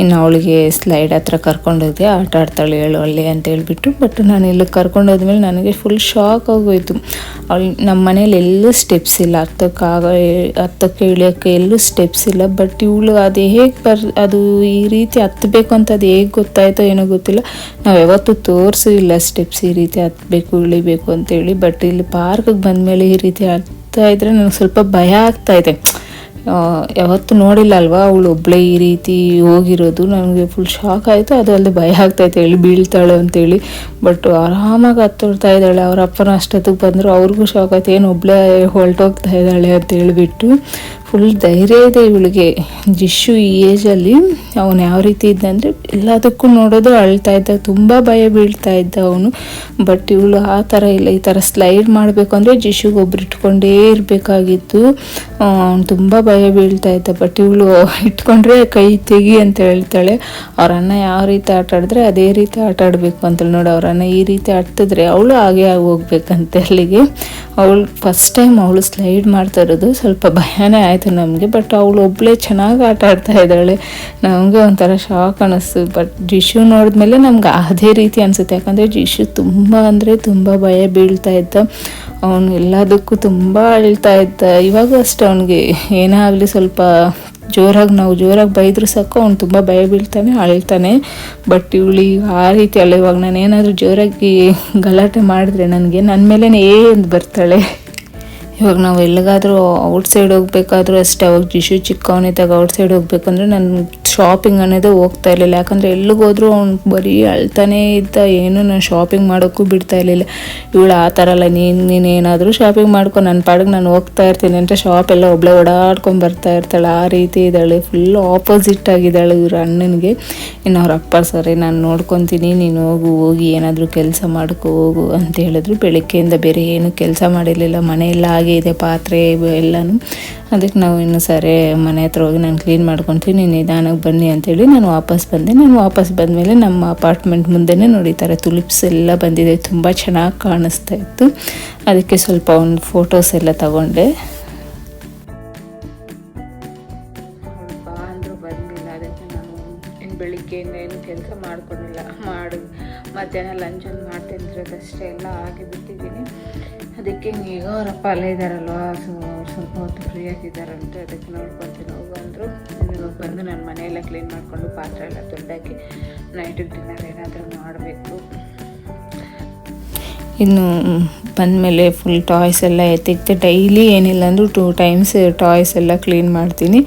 ಇನ್ನು ಅವಳಿಗೆ ಸ್ಲೈಡ್ ಹತ್ರ ಕರ್ಕೊಂಡೋದೆ ಆಟ ಆಡ್ತಾಳೆ ಹೇಳು ಅಲ್ಲಿ ಅಂತ ಹೇಳಿಬಿಟ್ಟು. ಬಟ್ ನಾನು ಇಲ್ಲಿ ಕರ್ಕೊಂಡೋದ್ಮೇಲೆ ನನಗೆ ಫುಲ್ ಶಾಕ್ ಆಗೋಯ್ತು. ಅವಳು ನಮ್ಮ ಮನೇಲಿ ಎಲ್ಲೂ ಸ್ಟೆಪ್ಸ್ ಇಲ್ಲ. ಹತ್ತಕ್ಕಾಗ ಹತ್ತಕ್ಕೆ ಇಳಿಯೋಕ್ಕೆ ಎಲ್ಲೂ ಸ್ಟೆಪ್ಸ್ ಇಲ್ಲ. ಬಟ್ ಇವಳು ಅದು ಹೇಗೆ ಬರ್, ಅದು ಈ ರೀತಿ ಹತ್ತಬೇಕು ಅಂತ ಅದು ಹೇಗೆ ಗೊತ್ತಾಯ್ತೋ ಏನೋ ಗೊತ್ತಿಲ್ಲ. ನಾವು ಯಾವತ್ತೂ ತೋರಿಸಿಲ್ಲ ಸ್ಟೆಪ್ಸ್ ಈ ರೀತಿ ಹತ್ತಬೇಕು ಇಳಿಬೇಕು ಅಂತೇಳಿ. ಬಟ್ ಇಲ್ಲಿ ಪಾರ್ಕಿಗೆ ಬಂದಮೇಲೆ ಈ ರೀತಿ ಹತ್ತಾ ಇದ್ರೆ ನನಗೆ ಸ್ವಲ್ಪ ಭಯ ಆಗ್ತಾ ಇದೆ. ಯಾವತ್ತೂ ನೋಡಿಲ್ಲ ಅಲ್ವಾ? ಅವಳು ಒಬ್ಳೆ ಈ ರೀತಿ ಹೋಗಿರೋದು. ನನಗೆ ಫುಲ್ ಶಾಕ್ ಆಯಿತು. ಅದು ಅಲ್ಲದೆ ಭಯ ಆಗ್ತಾಯಿತ್ತು ಹೇಳಿ ಬೀಳ್ತಾಳೆ ಅಂತೇಳಿ. ಬಟ್ ಆರಾಮಾಗಿ ಹತ್ತೋಡ್ತಾ ಇದ್ದಾಳೆ. ಅವ್ರ ಅಪ್ಪನ ಅಷ್ಟೊತ್ತಿಗೆ ಬಂದರು. ಅವ್ರಿಗೂ ಶಾಕ್ ಆಯ್ತು. ಏನು ಒಬ್ಬಳೇ ಹೊರಟೋಗ್ತಾ ಇದ್ದಾಳೆ ಅಂತ ಹೇಳ್ಬಿಟ್ಟು. ಫುಲ್ ಧೈರ್ಯ ಇದೆ ಇವಳಿಗೆ. ಜಿಶು ಈ ಏಜಲ್ಲಿ ಅವನು ಯಾವ ರೀತಿ ಇದ್ದಂದರೆ ಎಲ್ಲದಕ್ಕೂ ನೋಡೋದು ಅಳ್ತಾ ಇದ್ದ, ತುಂಬ ಭಯ ಬೀಳ್ತಾ ಇದ್ದ ಅವನು. ಬಟ್ ಇವಳು ಆ ಥರ ಇಲ್ಲ, ಈ ಥರ ಸ್ಲೈಡ್ ಮಾಡಬೇಕು ಅಂದರೆ ಜಿಶುಗೆ ಒಬ್ರು ಇಟ್ಕೊಂಡೇ ಇರಬೇಕಾಗಿತ್ತು. ಅವ್ನು ತುಂಬ ಭಯ ಬೀಳ್ತಾ ಇದ್ದ ಬಟ್ ಇವಳು ಇಟ್ಕೊಂಡ್ರೆ ಕೈ ತೆಗಿ ಅಂತ ಹೇಳ್ತಾಳೆ. ಅವ್ರ ಅಣ್ಣ ಯಾವ ರೀತಿ ಆಟ ಆಡಿದ್ರೆ ಅದೇ ರೀತಿ ಆಟ ಆಡಬೇಕು ಅಂತೇಳಿ ನೋಡಿ ಅವ್ರ ಅಣ್ಣ ಈ ರೀತಿ ಆಡ್ತಿದ್ರೆ ಅವಳು ಹಾಗೆ ಆಗಿ ಹೋಗ್ಬೇಕಂತೆ ಅಲ್ಲಿಗೆ. ಅವಳು ಫಸ್ಟ್ ಟೈಮ್ ಅವಳು ಸ್ಲೈಡ್ ಮಾಡ್ತಾ ಇರೋದು ಸ್ವಲ್ಪ ಭಯನೇ ಆಯಿತು ನಮಗೆ ಬಟ್ ಅವಳು ಒಬ್ಬಳೇ ಚೆನ್ನಾಗಿ ಆಟ ಆಡ್ತಾ ಇದ್ದಾಳೆ. ನಮಗೆ ಒಂಥರ ಶಾಕ್ ಅನ್ನಿಸ್ತು ಬಟ್ ಜಿಶು ನೋಡಿದ್ಮೇಲೆ ನಮ್ಗೆ ಅದೇ ರೀತಿ ಅನಿಸುತ್ತೆ. ಯಾಕಂದರೆ ಜಿಶು ತುಂಬ ಅಂದರೆ ತುಂಬ ಭಯ ಬೀಳ್ತಾ ಇದ್ದ. ಅವನು ಎಲ್ಲದಕ್ಕೂ ತುಂಬ ಅಳ್ತಾ ಇದ್ದ. ಇವಾಗೂ ಅಷ್ಟೇ ಅವನಿಗೆ ಏನೇ ಆಗಲಿ ಸ್ವಲ್ಪ ಜೋರಾಗಿ ನಾವು ಜೋರಾಗಿ ಬೈದ್ರು ಸಾಕು, ಅವ್ನು ತುಂಬ ಭಯ ಬೀಳ್ತಾನೆ, ಅಳ್ತಾನೆ. ಬಟ್ ಇವಳು ಆ ರೀತಿ ಅಲ್ಲ ಇವಾಗ ನಾನು ಏನಾದರೂ ಜೋರಾಗಿ ಗಲಾಟೆ ಮಾಡಿದ್ರೆ ನನಗೆ ನನ್ನ ಮೇಲೇ ಏ ಅಂತ ಬರ್ತಾಳೆ. ಇವಾಗ ನಾವು ಎಲ್ಲಿಗಾದರೂ ಔಟ್ಸೈಡ್ ಹೋಗ್ಬೇಕಾದ್ರೂ ಅಷ್ಟೇ, ಅವಾಗ ಜಿಶು ಚಿಕ್ಕವನಿದ್ದಾಗ ಔಟ್ಸೈಡ್ ಹೋಗ್ಬೇಕಂದ್ರೆ ನಾನು ಶಾಪಿಂಗ್ ಅನ್ನೋದು ಹೋಗ್ತಾ ಇರಲಿಲ್ಲ. ಯಾಕಂದರೆ ಎಲ್ಲಿಗೋದ್ರೂ ಅವ್ನು ಬರೀ ಅಳ್ತಾನೇ ಇದ್ದ, ಏನು ನಾನು ಶಾಪಿಂಗ್ ಮಾಡೋಕ್ಕೂ ಬಿಡ್ತಾ ಇರಲಿಲ್ಲ. ಇವಳು ಆ ಥರ ಅಲ್ಲ, ನೀನು ನೀನು ಏನಾದರೂ ಶಾಪಿಂಗ್ ಮಾಡ್ಕೊ ನನ್ನ ಪಾಡಿಗೆ ನಾನು ಹೋಗ್ತಾ ಇರ್ತೀನಿ ಅಂತ ಶಾಪ್ ಎಲ್ಲ ಒಬ್ಳೆ ಓಡಾಡ್ಕೊಂಡು ಬರ್ತಾ ಇರ್ತಾಳೆ. ಆ ರೀತಿ ಇದ್ದಾಳೆ ಫುಲ್ ಆಪೋಸಿಟ್ ಆಗಿದ್ದಾಳೆ ಇವ್ರ ಅಣ್ಣನಿಗೆ. ಇನ್ನು ಅವ್ರ ಅಪ್ಪ ಸರಿ, ನಾನು ನೋಡ್ಕೊತೀನಿ, ನೀನು ಹೋಗು, ಹೋಗಿ ಏನಾದರೂ ಕೆಲಸ ಮಾಡ್ಕೊ, ಹೋಗು ಅಂತ ಹೇಳಿದ್ರು. ಬೆಳಗ್ಗೆಯಿಂದ ಬೇರೆ ಏನು ಕೆಲಸ ಮಾಡಿರಲಿಲ್ಲ, ಮನೆಯೆಲ್ಲ ಹಾಗೆ ಇದೆ ಪಾತ್ರೆ ಎಲ್ಲನೂ. ಅದಕ್ಕೆ ನಾವು ಇನ್ನು ಸರಿ ಮನೆ ಹತ್ರ ಹೋಗಿ ನಾನು ಕ್ಲೀನ್ ಮಾಡ್ಕೊತೀನಿ ನೀನು ನಿಧಾನಕ್ಕೆ ಬನ್ನಿ ಅಂತೇಳಿ ನಾನು ವಾಪಸ್ ಬಂದೆ. ನಾನು ವಾಪಸ್ ಬಂದಮೇಲೆ ನಮ್ಮ ಅಪಾರ್ಟ್ಮೆಂಟ್ ಮುಂದೆನೇ ನೋಡಿದ್ದಾರೆ ತುಲಿಪ್ಸ್ ಎಲ್ಲ ಬಂದಿದೆ, ತುಂಬ ಚೆನ್ನಾಗಿ ಕಾಣಿಸ್ತಾ ಇತ್ತು. ಅದಕ್ಕೆ ಸ್ವಲ್ಪ ಒಂದು ಫೋಟೋಸ್ ಎಲ್ಲ ತಗೊಂಡೆ. ಬಾ ಅಂದರೂ ಬಂದಿಲ್ಲ, ಅದಕ್ಕೆ ನಾನು ಇನ್ನು ಬೆಳಿಗ್ಗೆಯಿಂದ ಏನು ಕೆಲಸ ಮಾಡ್ಕೊಂಡಿಲ್ಲ. ಮಾಡು, ಮಧ್ಯಾಹ್ನ ಲಂಚ್ ಈಗ ಅವರಪ್ಪ ಅಲ್ಲೇ ಇದ್ದಾರಲ್ವ ಸ್ವಲ್ಪ ಹೊತ್ತು ಫ್ರೀ ಆಗಿದ್ದಾರಂತೆ, ಅದಕ್ಕೆ ನೋಡ್ಕೊತೀನಿ ಹೋಗು ಅಂದರು ಇವಾಗ ಬಂದು ನಾನು ಮನೆಯೆಲ್ಲ ಕ್ಲೀನ್ ಮಾಡಿಕೊಂಡು ಪಾತ್ರೆ ಎಲ್ಲ ತೊಳೆದಾಕಿ ನೈಟಿಗೆ ಡಿನ್ನರ್ ಏನಾದರೂ ಮಾಡಬೇಕು. ಇನ್ನು ಬಂದಮೇಲೆ ಫುಲ್ ಟಾಯ್ಸ್ ಎಲ್ಲ ಎತ್ತಿಕ್ತೆ ಡೈಲಿ ಏನಿಲ್ಲ ಅಂದರೂ ಟೂ ಟೈಮ್ಸ್ ಟಾಯ್ಸ್ ಎಲ್ಲ ಕ್ಲೀನ್ ಮಾಡ್ತೀನಿ.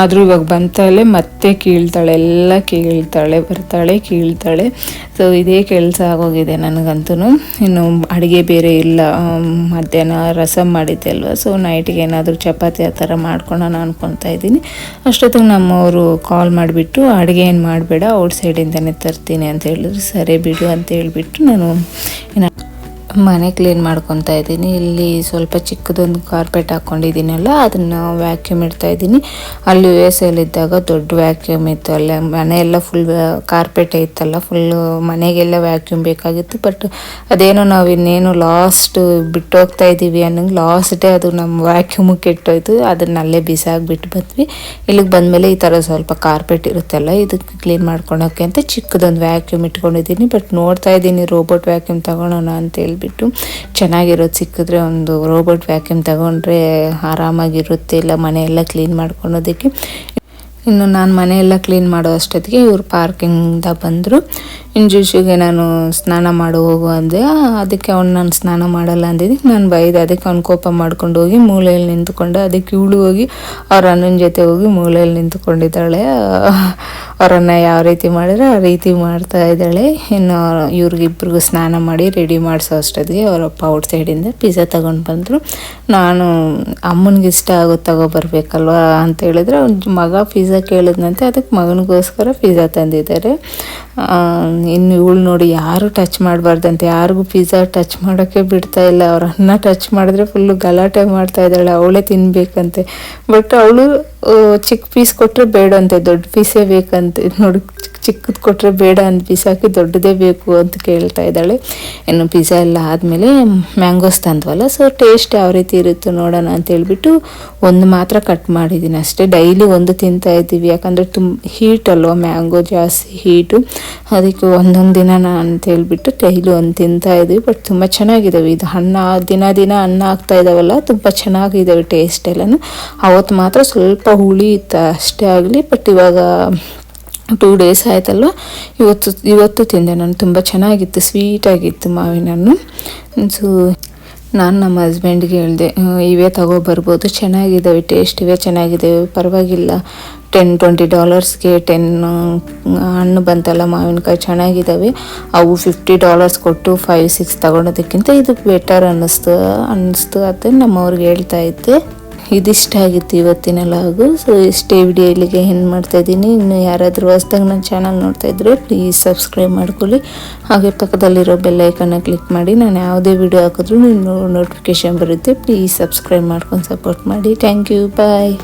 ಆದರೂ ಇವಾಗ ಬಂತಾಳೆ, ಮತ್ತೆ ಕೀಳ್ತಾಳೆ, ಎಲ್ಲ ಕೀಳ್ತಾಳೆ, ಬರ್ತಾಳೆ, ಕೀಳ್ತಾಳೆ. ಸೊ ಇದೇ ಕೆಲಸ ಆಗೋಗಿದೆ ನನಗಂತೂ ಇನ್ನು ಅಡುಗೆ ಬೇರೆ ಇಲ್ಲ ಮಧ್ಯಾಹ್ನ ರಸಮ್ ಮಾಡಿದ್ದೆ ಅಲ್ವಾ? ಸೊ ನೈಟಿಗೆ ಏನಾದರೂ ಚಪಾತಿ ಆ ಥರ ಮಾಡ್ಕೊಳ್ಳೋಣ ಅನ್ಕೊತಾ ಇದ್ದೀನಿ. ಅಷ್ಟೊತ್ತಿಗೆ ನಮ್ಮವರು ಕಾಲ್ ಮಾಡಿಬಿಟ್ಟು, ಅಡುಗೆ ಏನು ಮಾಡಬೇಡ ಔಟ್ ಸೈಡಿಂದನೇ ತರ್ತೀನಿ ಅಂತ ಹೇಳಿದ್ರು. ಸರಿ ಬಿಡು ಅಂತ ಹೇಳಿಬಿಟ್ಟು ನಾನು ಮನೆ ಕ್ಲೀನ್ ಮಾಡ್ಕೊತಾ ಇದ್ದೀನಿ. ಇಲ್ಲಿ ಸ್ವಲ್ಪ ಚಿಕ್ಕದೊಂದು ಕಾರ್ಪೆಟ್ ಹಾಕ್ಕೊಂಡಿದ್ದೀನಲ್ಲ ಅದನ್ನು ವ್ಯಾಕ್ಯೂಮ್ ಇಡ್ತಾ ಇದ್ದೀನಿ. ಅಲ್ಲಿ ಯು ಎಸ್ ಇದ್ದಾಗ ದೊಡ್ಡ ವ್ಯಾಕ್ಯೂಮ್ ಇತ್ತು. ಅಲ್ಲ ಮನೆ ಎಲ್ಲ ಫುಲ್ ಕಾರ್ಪೆಟ್ ಇತ್ತಲ್ಲ ಫುಲ್ಲು ಮನೆಗೆಲ್ಲ ವ್ಯಾಕ್ಯೂಮ್ ಬೇಕಾಗಿತ್ತು. ಬಟ್ ಅದೇನೋ ನಾವು ಇನ್ನೇನು ಲಾಸ್ಟ್ ಬಿಟ್ಟು ಹೋಗ್ತಾ ಇದ್ದೀವಿ ಅನ್ನಂಗೆ ಲಾಸ್ಟೇ ಅದು ನಮ್ಮ ವ್ಯಾಕ್ಯೂಮು ಕೆಟ್ಟೋಯ್ತು. ಅದನ್ನ ಅಲ್ಲೇ ಬಿಸಾಕ್ಬಿಟ್ಟು ಬಂದ್ವಿ. ಇಲ್ಲಿಗೆ ಬಂದಮೇಲೆ ಈ ಥರ ಸ್ವಲ್ಪ ಕಾರ್ಪೆಟ್ ಇರುತ್ತಲ್ಲ, ಇದಕ್ಕೆ ಕ್ಲೀನ್ ಮಾಡ್ಕೊಳಕ್ಕೆ ಅಂತ ಚಿಕ್ಕದೊಂದು ವ್ಯಾಕ್ಯೂಮ್ ಇಟ್ಕೊಂಡಿದ್ದೀನಿ. ಬಟ್ ನೋಡ್ತಾ ಇದ್ದೀನಿ ರೋಬೋಟ್ ವ್ಯಾಕ್ಯೂಮ್ ತಗೊಳೋಣ ಅಂತ ಹೇಳ್ಬಿಟ್ಟು. ಚೆನ್ನಾಗಿರೋದು ಸಿಕ್ಕಿದ್ರೆ ಒಂದು ರೋಬೋಟ್ ವ್ಯಾಕ್ಯೂಮ್ ತಗೊಂಡ್ರೆ ಆರಾಮಾಗಿರುತ್ತೆ, ಇಲ್ಲ ಮನೆಯೆಲ್ಲ ಕ್ಲೀನ್ ಮಾಡ್ಕೊಳೋದಕ್ಕೆ ಇನ್ನು ನಾನು ಮನೆಯೆಲ್ಲ ಕ್ಲೀನ್ ಮಾಡೋ ಅಷ್ಟೊತ್ತಿಗೆ ಇವರು ಪಾರ್ಕಿಂಗಿಂದ ಬಂದರು. ಇನ್ನು ಜುಶುಗೆ ನಾನು ಸ್ನಾನ ಮಾಡು ಹೋಗು ಅಂದೆ. ಅದಕ್ಕೆ ಅವ್ನು ನಾನು ಸ್ನಾನ ಮಾಡಲ್ಲ ಅಂದಿದ್ದೆ. ನಾನು ಬೈದೆ, ಅದಕ್ಕೆ ಅವ್ನು ಕೋಪ ಮಾಡ್ಕೊಂಡು ಹೋಗಿ ಮೂಲೆಯಲ್ಲಿ ನಿಂತ್ಕೊಂಡು. ಅದಕ್ಕೆ ಇವಳು ಹೋಗಿ ಅವ್ರ ಅಣ್ಣನ ಜೊತೆ ಹೋಗಿ ಮೂಲೆಯಲ್ಲಿ ನಿಂತ್ಕೊಂಡಿದ್ದಾಳೆ. ಅವರನ್ನು ಯಾವ ರೀತಿ ಮಾಡಿದ್ರೆ ಆ ರೀತಿ ಮಾಡ್ತಾ ಇದ್ದಾಳೆ. ಇನ್ನು ಇವ್ರಿಗಿಬ್ರಿಗೂ ಸ್ನಾನ ಮಾಡಿ ರೆಡಿ ಮಾಡಿಸೋ ಅಷ್ಟೊತ್ತಿಗೆ ಅವರಪ್ಪ ಔಟ್ ಸೈಡಿಂದ ಪಿಜ್ಜಾ ತಗೊಂಡು ಬಂದರು. ನಾನು, ಅಮ್ಮನಿಗೆ ಇಷ್ಟ ಆಗೋದು ತಗೋಬರ್ಬೇಕಲ್ವಾ ಅಂತ ಹೇಳಿದ್ರೆ, ಅವ್ನ ಮಗ ಪಿಜ್ಜಾ ಕೇಳಿದ್ನಂತೆ, ಅದಕ್ಕೆ ಮಗನಿಗೋಸ್ಕರ ಪಿಜ್ಜಾ ತಂದಿದ್ದಾರೆ. ಇನ್ನು ಇವಳು ನೋಡಿ ಯಾರು ಟಚ್ ಮಾಡಬಾರ್ದಂತೆ, ಯಾರಿಗೂ ಪಿಜ್ಜಾ ಟಚ್ ಮಾಡೋಕ್ಕೆ ಬಿಡ್ತಾ ಇಲ್ಲ. ಅವ್ರ ಅನ್ನ ಟಚ್ ಮಾಡಿದ್ರೆ ಫುಲ್ಲು ಗಲಾಟೆ ಮಾಡ್ತಾ ಇದ್ದಾಳೆ, ಅವಳೇ ತಿನ್ಬೇಕಂತೆ. ಬಟ್ ಅವಳು ಚಿಕ್ಕ ಪೀಸ್ ಕೊಟ್ಟರೆ ಬೇಡ ಅಂತೆ ದೊಡ್ಡ ಪೀಸೇ ಬೇಕಂತೆ. ನೋಡಿ ಚಿಕ್ಕದು ಕೊಟ್ಟರೆ ಬೇಡ ಅಂತ ಬಿಸಾಕಿ ದೊಡ್ಡದೇ ಬೇಕು ಅಂತ ಕೇಳ್ತಾ ಇದ್ದಾಳೆ. ಇನ್ನು ಪಿಜ್ಜಾ ಎಲ್ಲ ಆದಮೇಲೆ ಮ್ಯಾಂಗೋಸ್ ತಂದ್ವಲ್ಲ ಸೊ ಟೇಸ್ಟ್ ಯಾವ ರೀತಿ ಇರುತ್ತೋ ನೋಡೋಣ ಅಂತ ಹೇಳ್ಬಿಟ್ಟು ಒಂದು ಮಾತ್ರ ಕಟ್ ಮಾಡಿದ್ದೀನಿ ಅಷ್ಟೇ. ಡೈಲಿ ಒಂದು ತಿಂತಾ ಇದ್ದೀವಿ, ಯಾಕಂದರೆ ತುಂಬ ಹೀಟ್ ಅಲ್ವಾ ಮ್ಯಾಂಗೋ ಜಾಸ್ತಿ ಹೀಟು ಅದಕ್ಕೆ ಒಂದೊಂದು ದಿನ ಅಂತ ಹೇಳ್ಬಿಟ್ಟು ಟೈಲು ಒಂದು ತಿಂತಾ ಇದ್ವಿ. ಬಟ್ ತುಂಬ ಚೆನ್ನಾಗಿದ್ದಾವೆ ಇದು ಹಣ್ಣು, ದಿನ ದಿನ ಅನ್ನ ಆಗ್ತಾ ಇದ್ದಾವಲ್ಲ ತುಂಬ ಚೆನ್ನಾಗಿದ್ದಾವೆ ಟೇಸ್ಟ್ ಎಲ್ಲನೂ. ಅವತ್ತು ಮಾತ್ರ ಸ್ವಲ್ಪ ಹುಳಿ ಇತ್ತು ಅಷ್ಟೇ ಆಗಲಿ ಬಟ್ ಇವಾಗ ಟೂ ಡೇಸ್ ಆಯ್ತಲ್ವ? ಇವತ್ತು ಇವತ್ತು ತಿಂದೆ ನಾನು. ತುಂಬ ಚೆನ್ನಾಗಿತ್ತು ಸ್ವೀಟಾಗಿತ್ತು ಮಾವಿನ ಹಣ್ಣು ಸೊ ನಾನು ನಮ್ಮ ಹಸ್ಬೆಂಡ್ಗೆ ಹೇಳಿದೆ ಇವೇ ತಗೋ ಬರ್ಬೋದು ಚೆನ್ನಾಗಿದ್ದಾವೆ ಟೇಸ್ಟ್ ಇವೇ ಚೆನ್ನಾಗಿದ್ದಾವೆ ಪರವಾಗಿಲ್ಲ. ಟೆನ್ ಟ್ವೆಂಟಿ ಡಾಲರ್ಸ್ಗೆ ಟೆನ್ ಹಣ್ಣು ಬಂತಲ್ಲ ಮಾವಿನಕಾಯಿ ಚೆನ್ನಾಗಿದ್ದಾವೆ ಅವು ಫಿಫ್ಟಿ ಡಾಲರ್ಸ್ ಕೊಟ್ಟು ಫೈವ್ ಸಿಕ್ಸ್ ತಗೊಳೋದಕ್ಕಿಂತ ಇದು ಬೆಟರ್ ಅನ್ನಿಸ್ತು ಅನ್ನಿಸ್ತು ಅಂತ ನಮ್ಮವ್ರಿಗೆ ಹೇಳ್ತಾ ಇದ್ದೆ. ಇದಿಷ್ಟ ಆಗಿತ್ತು ಇವತ್ತಿನ ಲಾಗು. ಸೊ ಇಷ್ಟೇ ವಿಡಿಯೋ ಇಲ್ಲಿಗೆ ಹೆಣ್ಣು ಮಾಡ್ತಾ ಇದ್ದೀನಿ. ಇನ್ನು ಯಾರಾದರೂ ಹೊಸ್ದಾಗಿ ನನ್ನ ಚಾನಲ್ ನೋಡ್ತಾ ಇದ್ದರೆ ಪ್ಲೀಸ್ ಸಬ್ಸ್ಕ್ರೈಬ್ ಮಾಡ್ಕೊಳ್ಳಿ. ಹಾಗೆ ಪಕ್ಕದಲ್ಲಿರೋ ಬೆಲ್ಲೈಕನ್ನ ಕ್ಲಿಕ್ ಮಾಡಿ. ನಾನು ಯಾವುದೇ ವಿಡಿಯೋ ಹಾಕಿದ್ರು ನೋಟಿಫಿಕೇಶನ್ ಬರುತ್ತೆ. ಪ್ಲೀಸ್ ಸಬ್ಸ್ಕ್ರೈಬ್ ಮಾಡ್ಕೊಂಡು ಸಪೋರ್ಟ್ ಮಾಡಿ. Thank you bye